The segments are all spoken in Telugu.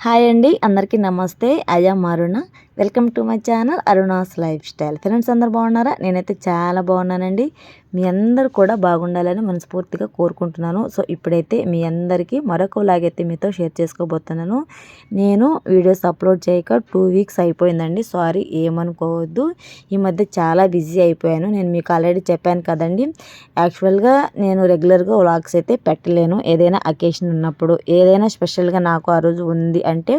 హాయ్ అండి అందరికీ నమస్తే. అయా మారుణ welcome to my channel Aruna's life style. Friends అందరు బాగున్నారా? నేనైతే చాలా బాగున్నానండి. మీ అందరు కూడా బాగుండాలని మనస్ఫూర్తిగా కోరుకుంటున్నాను. సో ఇప్పుడైతే మీ అందరికీ మరొక లాగైతే మీతో షేర్ చేసుకోబోతున్నాను. నేను వీడియోస్ అప్లోడ్ చేయక టూ వీక్స్ అయిపోయిందండి. సారీ ఏమనుకోవద్దు. ఈ మధ్య చాలా బిజీ అయిపోయాను. నేను మీకు ఆల్రెడీ చెప్పాను కదండి. యాక్చువల్గా నేను రెగ్యులర్గా వ్లాగ్స్ అయితే పెట్టలేను. ఏదైనా అకేషన్ ఉన్నప్పుడు ఏదైనా స్పెషల్గా నాకు ఆ రోజు ఉంది అంటే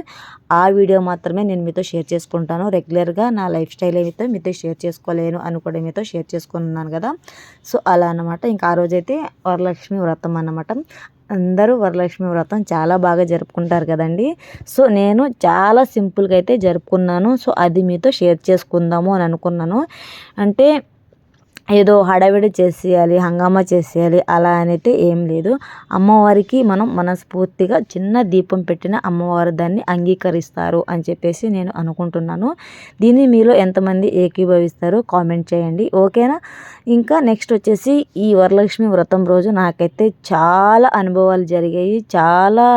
ఆ వీడియో మాత్రమే నేను మీతో షేర్ చేసుకుంటాను రెగ్యులర్గా నా లైఫ్ స్టైల్ అయితే మీతో షేర్ చేసుకోలేను అని కూడా మీతో షేర్ చేసుకున్నాను కదా. సో అలా అనమాట ఇంకా ఆ రోజైతే వరలక్ష్మి వ్రతం అన్నమాట. అందరూ వరలక్ష్మి వ్రతం చాలా బాగా జరుపుకుంటారు కదండి. సో నేను చాలా సింపుల్గా అయితే జరుపుకున్నాను. సో అది మీతో షేర్ చేసుకుందాము అని అనుకున్నాను. అంటే ఏదో హడావిడి చేసేయాలి హంగామా చేసేయాలి అలా అయితే ఏం లేదు. అమ్మవారికి మనం మనస్ఫూర్తిగా చిన్న దీపం పెట్టిన అమ్మవారు దాన్ని అంగీకరిస్తారు అని చెప్పేసి నేను అనుకుంటున్నాను. దీన్ని మీలో ఎంతమంది ఏకీభవిస్తారో కామెంట్ చేయండి. ఓకేనా? ఇంకా నెక్స్ట్ వచ్చేసి ఈ వరలక్ష్మి వ్రతం రోజు నాకైతే చాలా అనుభవాలు జరిగాయి. చాలా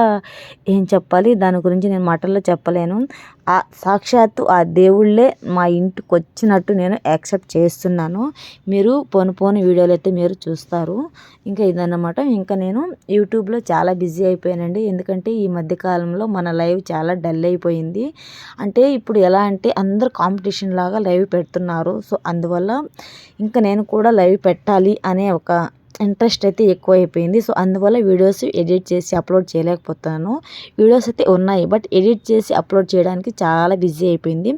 ఏం చెప్పాలి? దాని గురించి నేను మాటల్లో చెప్పలేను. ఆ సాక్షాత్తు ఆ దేవుళ్ళే మా ఇంటికి వచ్చినట్టు నేను యాక్సెప్ట్ చేస్తున్నాను. మీరు పోను పోను వీడియోలు అయితే మీరు చూస్తారు. ఇంకా ఇదన్నమాట. ఇంకా నేను యూట్యూబ్లో చాలా బిజీ అయిపోయానండి. ఎందుకంటే ఈ మధ్యకాలంలో మన లైవ్ చాలా డల్ అయిపోయింది. అంటే ఇప్పుడు ఎలా అంటే అందరు కాంపిటీషన్ లాగా లైవ్ పెడుతున్నారు. సో అందువల్ల ఇంకా నేను కూడా లైవ్ పెట్టాలి అనే ఒక ఇంట్రెస్ట్ అయితే ఎక్కువ అయిపోయింది సో అందువల్ల వీడియోస్ ఎడిట్ చేసి అప్లోడ్ చేయలేకపోతాను. వీడియోస్ అయితే ఉన్నాయి. బట్ ఎడిట్ చేసి అప్లోడ్ చేయడానికి చాలా బిజీ అయిపోయింది.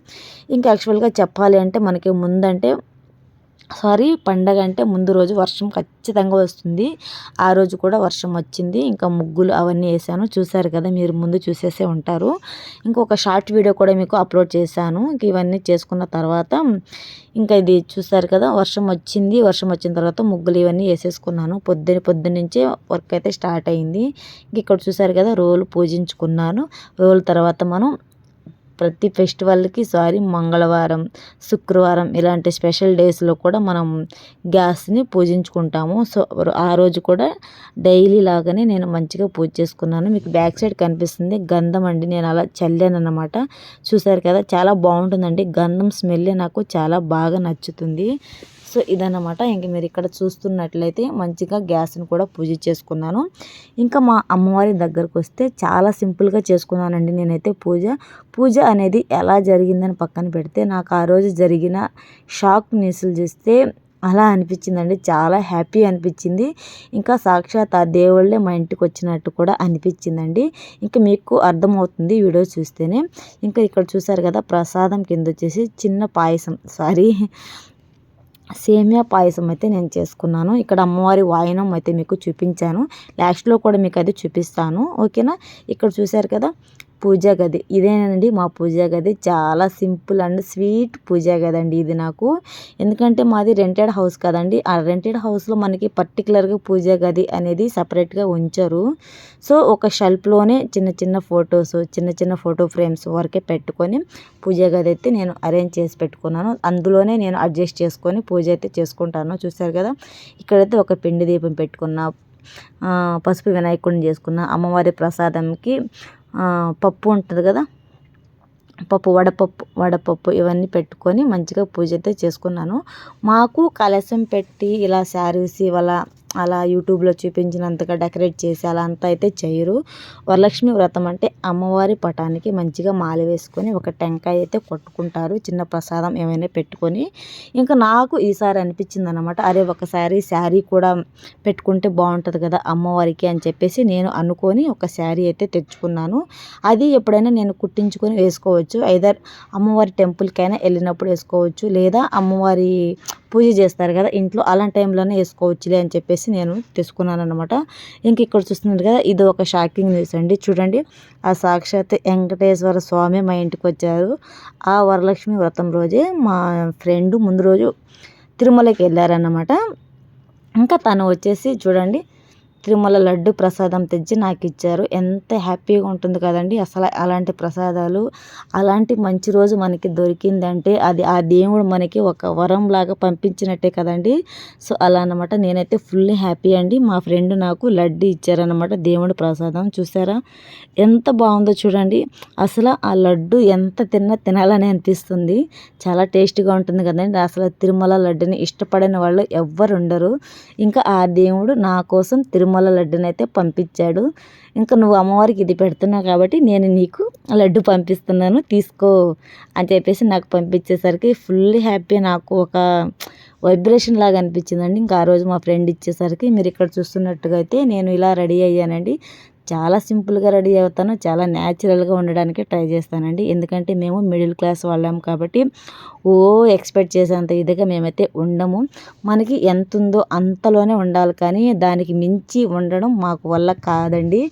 ఇంకా యాక్చువల్గా చెప్పాలి అంటే మనకి ముందంటే సారీ పండగ అంటే ముందు రోజు వర్షం ఖచ్చితంగా వస్తుంది. ఆ రోజు కూడా వర్షం వచ్చింది. ఇంకా ముగ్గులు అవన్నీ వేసాను. చూసారు కదా మీరు ముందు చూసేసే ఉంటారు. ఇంకొక షార్ట్ వీడియో కూడా మీకు అప్లోడ్ చేశాను. ఇంక ఇవన్నీ చేసుకున్న తర్వాత ఇంకా ఇది చూసారు కదా వర్షం వచ్చింది. వర్షం వచ్చిన తర్వాత ముగ్గులు ఇవన్నీ వేసేసుకున్నాను. పొద్దున పొద్దున్నుంచే వర్క్ అయితే స్టార్ట్ అయింది. ఇంక ఇక్కడ చూసారు కదా రోలు పూజించుకున్నాను. రోల్ తర్వాత మనం ప్రతి ఫెస్టివల్కి సారీ మంగళవారం శుక్రవారం ఇలాంటి స్పెషల్ డేస్లో కూడా మనం గ్యాస్ని పూజించుకుంటాము. సో ఆ రోజు కూడా డైలీ లాగానే నేను మంచిగా పూజ చేసుకున్నాను. మీకు బ్యాక్ సైడ్ కనిపిస్తుంది గంధం అండి. నేను అలా చల్లాను అనమాట చూసారు కదా చాలా బాగుంటుందండి. గంధం స్మెల్ నాకు చాలా బాగా నచ్చుతుంది. సో ఇదన్నమాట. ఇంక మీరు ఇక్కడ చూస్తున్నట్లయితే మంచిగా గ్యాస్ని కూడా పూజ చేసుకున్నాను. ఇంకా మా అమ్మవారి దగ్గరకు వస్తే చాలా సింపుల్గా చేసుకున్నానండి నేనైతే పూజ. పూజ అనేది ఎలా జరిగిందని పక్కన పెడితే నాకు ఆ రోజు జరిగిన షాక్ న్యూస్లు చూస్తే అలా అనిపించిందండి. చాలా హ్యాపీ అనిపించింది. ఇంకా సాక్షాత్ ఆ దేవుళ్ళే మా ఇంటికి వచ్చినట్టు కూడా అనిపించిందండి. ఇంకా మీకు అర్థమవుతుంది వీడియో చూస్తేనే. ఇంకా ఇక్కడ చూసారు కదా ప్రసాదం కింద వచ్చేసి చిన్న పాయసం. సారీ. సేమియా పాయసం అయితే నేను చేసుకున్నాను. ఇక్కడ అమ్మవారి వాయనం అయితే మీకు చూపించాను. లాస్ట్లో కూడా మీకు అది చూపిస్తాను. ఓకేనా? ఇక్కడ చూశారు కదా? పూజా గది. ఇదేనండి మా పూజా గది. చాలా సింపుల్ అండ్ స్వీట్ పూజా గది అండి ఇది నాకు. ఎందుకంటే మాది రెంటెడ్ హౌస్ కదండి. ఆ రెంటెడ్ హౌస్లో మనకి పర్టికులర్గా పూజా గది అనేది సపరేట్గా ఉంచరు. సో ఒక షెల్ఫ్లోనే చిన్న చిన్న ఫొటోస్ చిన్న చిన్న ఫోటో ఫ్రేమ్స్ వరకే పెట్టుకొని పూజా గది అయితే నేను అరేంజ్ చేసి పెట్టుకున్నాను. అందులోనే నేను అడ్జస్ట్ చేసుకొని పూజ అయితే చేసుకుంటాను. చూసారు కదా? ఇక్కడైతే ఒక పిండి దీపం పెట్టుకున్న పసుపు వినాయకుడిని చేసుకున్న అమ్మవారి ప్రసాదంకి పప్పు ఉంటుంది కదా? పప్పు వడపప్పు వడపప్పు ఇవన్నీ పెట్టుకొని మంచిగా పూజ అయితే చేసుకున్నాను. మాకు కలశం పెట్టి ఇలా శారీస్ ఇవాళ అలా యూట్యూబ్లో చూపించినంతగా డెకరేట్ చేసి అలా అంతా అయితే చేయరు. వరలక్ష్మి వ్రతం అంటే అమ్మవారి పటానికి మంచిగా మాల వేసుకొని ఒక టెంకాయ అయితే కొట్టుకుంటారు. చిన్న ప్రసాదం ఏమైనా పెట్టుకొని. ఇంకా నాకు ఈసారి అనిపించింది అనమాట అరే ఒకసారి శారీ కూడా పెట్టుకుంటే బాగుంటుంది కదా అమ్మవారికి అని చెప్పేసి నేను అనుకొని ఒక శారీ అయితే తెచ్చుకున్నాను. అది ఎప్పుడైనా నేను కుట్టించుకొని వేసుకోవచ్చు. ఐదర్ అమ్మవారి టెంపుల్కైనా వెళ్ళినప్పుడు వేసుకోవచ్చు. లేదా అమ్మవారి పూజ చేస్తారు కదా ఇంట్లో అలాంటి టైంలోనే వేసుకోవచ్చులే అని చెప్పేసి నేను తీసుకున్నాను అనమాట ఇంక ఇక్కడ చూస్తున్నారు కదా ఇది ఒక షాకింగ్ న్యూస్ అండి. చూడండి ఆ సాక్షాత్ వెంకటేశ్వర స్వామి మా ఇంటికి వచ్చారు. ఆ వరలక్ష్మి వ్రతం రోజే మా ఫ్రెండ్ ముందు రోజు తిరుమలకి వెళ్ళారన్నమాట. ఇంకా తను వచ్చేసి చూడండి తిరుమల లడ్డు ప్రసాదం తెచ్చి నాకు ఇచ్చారు ఎంత హ్యాపీగా ఉంటుంది కదండి. అసలు అలాంటి ప్రసాదాలు అలాంటి మంచి రోజు మనకి దొరికిందంటే అది ఆ దేవుడు మనకి ఒక వరం లాగా పంపించినట్టే కదండి. సో అలా అనమాట నేనైతే ఫుల్ హ్యాపీ అండి. మా ఫ్రెండ్ నాకు లడ్డు ఇచ్చారనమాట దేవుడు ప్రసాదం చూసారా? ఎంత బాగుందో చూడండి. అసలు ఆ లడ్డు ఎంత తిన్నా తినాలని అనిపిస్తుంది. చాలా టేస్టీగా ఉంటుంది కదండి. అసలు తిరుమల లడ్డుని ఇష్టపడిన వాళ్ళు ఎవ్వరు ఉండరు. ఇంకా ఆ దేవుడు నా కోసం తిరుమల లడ్డుని అయితే పంపించాడు. ఇంకా నువ్వు అమ్మవారికి ఇది పెడుతున్నావు కాబట్టి నేను నీకు లడ్డు పంపిస్తున్నాను తీసుకో అని చెప్పేసి నాకు పంపించేసరికి ఫుల్ హ్యాపీ నాకు ఒక వైబ్రేషన్ లాగా అనిపించిందండి. ఇంకా ఆ రోజు మా ఫ్రెండ్ ఇచ్చేసరికి మీరు ఇక్కడ చూస్తున్నట్టుగా అయితే నేను ఇలా రెడీ అయ్యానండి. చాలా సింపుల్గా రెడీ అవుతాను. చాలా న్యాచురల్గా ఉండడానికి ట్రై చేస్తానండి. ఎందుకంటే మేము మిడిల్ క్లాస్ వాళ్ళం కాబట్టి ఓ ఎక్స్పెక్ట్ చేసేంత ఇదిగా మేమైతే ఉండము. మనకి ఎంత ఉందో అంతలోనే ఉండాలి కానీ దానికి మించి ఉండడం మాకు వల్ల కాదండి.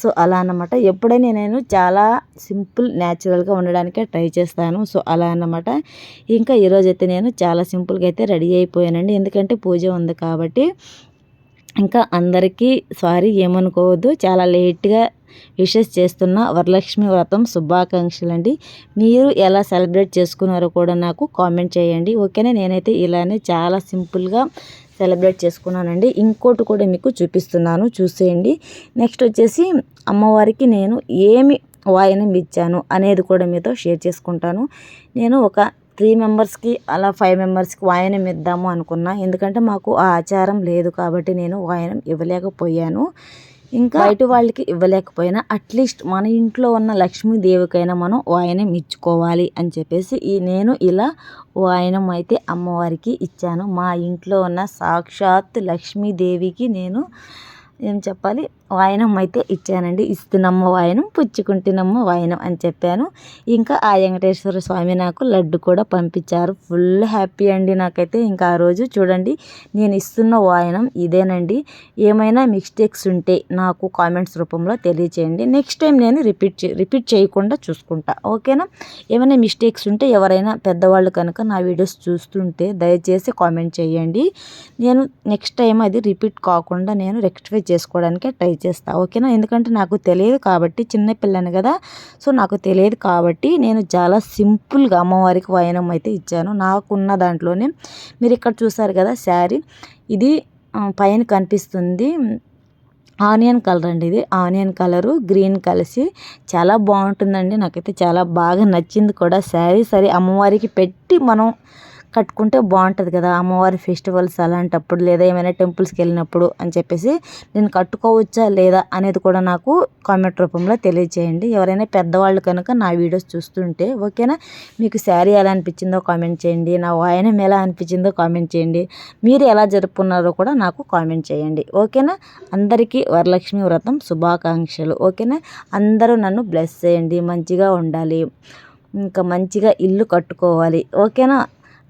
సో అలా అన్నమాట. ఎప్పుడైనా నేను చాలా సింపుల్ న్యాచురల్గా ఉండడానికే ట్రై చేస్తాను. సో అలా అన్నమాట. ఇంకా ఈరోజైతే నేను చాలా సింపుల్గా అయితే రెడీ అయిపోయానండి. ఎందుకంటే పూజ ఉంది కాబట్టి ఇంకా అందరికీ సారీ ఏమనుకోవద్దు. చాలా లేట్గా విషెస్ చేస్తున్న వరలక్ష్మి వ్రతం శుభాకాంక్షలు అండి మీరు ఎలా సెలబ్రేట్ చేసుకున్నారో కూడా నాకు కామెంట్ చేయండి. ఓకేనా? నేనైతే ఇలానే చాలా సింపుల్గా సెలబ్రేట్ చేసుకున్నానండి. ఇంకోటి కూడా మీకు చూపిస్తున్నాను. చూసేయండి. నెక్స్ట్ వచ్చేసి అమ్మవారికి నేను ఏమి వాయనం ఇచ్చాను అనేది కూడా మీతో షేర్ చేసుకుంటాను. నేను ఒక త్రీ మెంబర్స్కి అలా ఫైవ్ మెంబర్స్కి వాయనం ఇద్దాము అనుకున్నా. ఎందుకంటే మాకు ఆ ఆచారం లేదు కాబట్టి నేను వాయనం ఇవ్వలేకపోయాను. ఇంకా బయట వాళ్ళకి ఇవ్వలేకపోయినా అట్లీస్ట్ మన ఇంట్లో ఉన్న లక్ష్మీదేవికైనా మనం వాయనం ఇచ్చుకోవాలి అని చెప్పేసి ఈ నేను ఇలా వాయనం అయితే అమ్మవారికి ఇచ్చాను. మా ఇంట్లో ఉన్న సాక్షాత్ లక్ష్మీదేవికి నేను ఏం చెప్పాలి? వాయనం అయితే ఇచ్చానండి. ఇస్తున్నమ్మ వాయనం పుచ్చుకుంటున్నమ్మ వాయనం అని చెప్పాను. ఇంకా ఆ వెంకటేశ్వర స్వామి నాకు లడ్డు కూడా పంపించారు. ఫుల్ హ్యాపీ అండి నాకైతే. ఇంకా ఆ రోజు చూడండి నేను ఇస్తున్న వాయనం ఇదేనండి. ఏమైనా మిస్టేక్స్ ఉంటే నాకు కామెంట్స్ రూపంలో తెలియచేయండి. నెక్స్ట్ టైం నేను రిపీట్ రిపీట్ చేయకుండా చూసుకుంటా. ఓకేనా? ఏమైనా మిస్టేక్స్ ఉంటే ఎవరైనా పెద్దవాళ్ళు కనుక నా వీడియోస్ చూస్తుంటే దయచేసి కామెంట్ చేయండి. నేను నెక్స్ట్ టైం అది రిపీట్ కాకుండా నేను రెక్టిఫై చేసుకోవడానికి ట్రై చేస్తా ఓకేనా? ఎందుకంటే నాకు తెలియదు కాబట్టి చిన్న పిల్లని కదా. సో నాకు తెలియదు కాబట్టి నేను చాలా సింపుల్గా అమ్మవారికి వాయనం అయితే ఇచ్చాను. నాకున్న దాంట్లోనే మీరు ఇక్కడ చూసారు కదా శారీ. ఇది పైన కనిపిస్తుంది. ఆనియన్ కలర్ అండి ఇది. ఆనియన్ కలరు గ్రీన్ కలిసి చాలా బాగుంటుందండి. నాకైతే చాలా బాగా నచ్చింది కూడా శారీ. సరే అమ్మవారికి పెట్టి మనం కట్టుకుంటే బాగుంటుంది కదా అమ్మవారి ఫెస్టివల్స్ అలాంటప్పుడు లేదా ఏమైనా టెంపుల్స్కి వెళ్ళినప్పుడు అని చెప్పేసి నేను కట్టుకోవచ్చా లేదా అనేది కూడా నాకు కామెంట్ రూపంలో తెలియజేయండి ఎవరైనా పెద్దవాళ్ళు కనుక నా వీడియోస్ చూస్తుంటే ఓకేనా? మీకు శారీ ఎలా అనిపించిందో కామెంట్ చేయండి. నా వాయనం ఎలా అనిపించిందో కామెంట్ చేయండి. మీరు ఎలా జరుపుకున్నారో కూడా నాకు కామెంట్ చేయండి. ఓకేనా? అందరికీ వరలక్ష్మి వ్రతం శుభాకాంక్షలు. ఓకేనా? అందరూ నన్ను బ్లెస్ చేయండి. మంచిగా ఉండాలి. ఇంకా మంచిగా ఇల్లు కట్టుకోవాలి. ఓకేనా?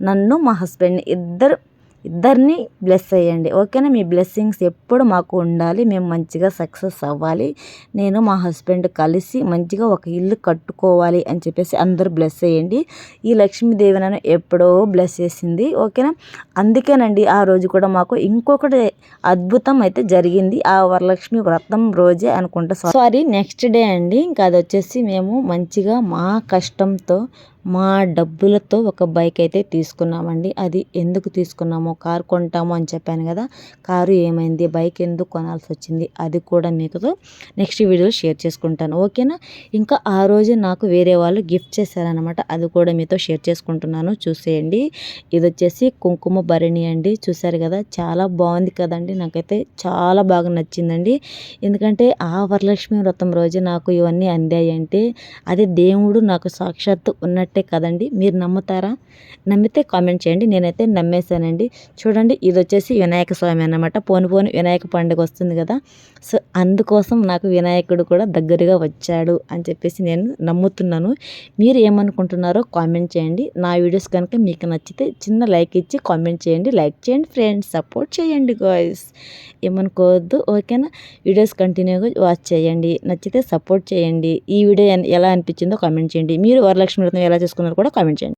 నన్ను మా హస్బెండ్ని ఇద్దరు ఇద్దరిని బ్లెస్ అయ్యండి ఓకేనా? మీ బ్లెస్సింగ్స్ ఎప్పుడు మాకు ఉండాలి మేము మంచిగా సక్సెస్ అవ్వాలి. నేను మా హస్బెండ్ కలిసి మంచిగా ఒక ఇల్లు కట్టుకోవాలి అని చెప్పేసి అందరూ బ్లెస్ అయ్యండి ఈ లక్ష్మీదేవి నన్ను ఎప్పుడో బ్లెస్ చేసింది. ఓకేనా? అందుకేనండి ఆ రోజు కూడా మాకు ఇంకొకటి అద్భుతం అయితే జరిగింది. ఆ వరలక్ష్మి వ్రతం రోజే అనుకుంటా. సారీ నెక్స్ట్ డే అండి. ఇంకా అది వచ్చేసి మేము మంచిగా మా కష్టంతో మా డబ్బులతో ఒక బైక్ అయితే తీసుకున్నామండి. అది ఎందుకు తీసుకున్నామో కారు కొంటాము అని చెప్పాను కదా కారు ఏమైంది బైక్ ఎందుకు కొనాల్సి వచ్చింది అది కూడా మీకు నెక్స్ట్ వీడియోలో షేర్ చేసుకుంటాను. ఓకేనా? ఇంకా ఆ రోజు నాకు వేరే వాళ్ళు గిఫ్ట్ చేశారనమాట అది కూడా మీతో షేర్ చేసుకుంటున్నాను. చూసేయండి. ఇది వచ్చేసి కుంకుమ భరణి అండి. చూసారు కదా చాలా బాగుంది కదండి. నాకైతే చాలా బాగా నచ్చిందండి. ఎందుకంటే ఆ వరలక్ష్మి వ్రతం రోజు నాకు ఇవన్నీ అందాయంటే అది దేవుడు నాకు సాక్షాత్తు ఉన్నట్టు కరెక్టే కదండి? మీరు నమ్ముతారా? నమ్మితే కామెంట్ చేయండి. నేనైతే నమ్మేశానండి. చూడండి ఇది వచ్చేసి వినాయక స్వామి అనమాట పోను పోను వినాయక పండుగ వస్తుంది కదా. సో అందుకోసం నాకు వినాయకుడు కూడా దగ్గరగా వచ్చాడు అని చెప్పేసి నేను నమ్ముతున్నాను. మీరు ఏమనుకుంటున్నారో కామెంట్ చేయండి. నా వీడియోస్ కనుక మీకు నచ్చితే చిన్న లైక్ ఇచ్చి కామెంట్ చేయండి. లైక్ చేయండి ఫ్రెండ్స్. సపోర్ట్ చేయండి గాయస్. ఏమనుకోవద్దు. ఓకేనా? వీడియోస్ కంటిన్యూగా వాచ్ చేయండి. నచ్చితే సపోర్ట్ చేయండి. ఈ వీడియో ఎలా అనిపించిందో కామెంట్ చేయండి. మీరు వరలక్ష్మి వ్రతం ఎలా చేసుకున్నారు కూడా కామెంట్ చేయండి.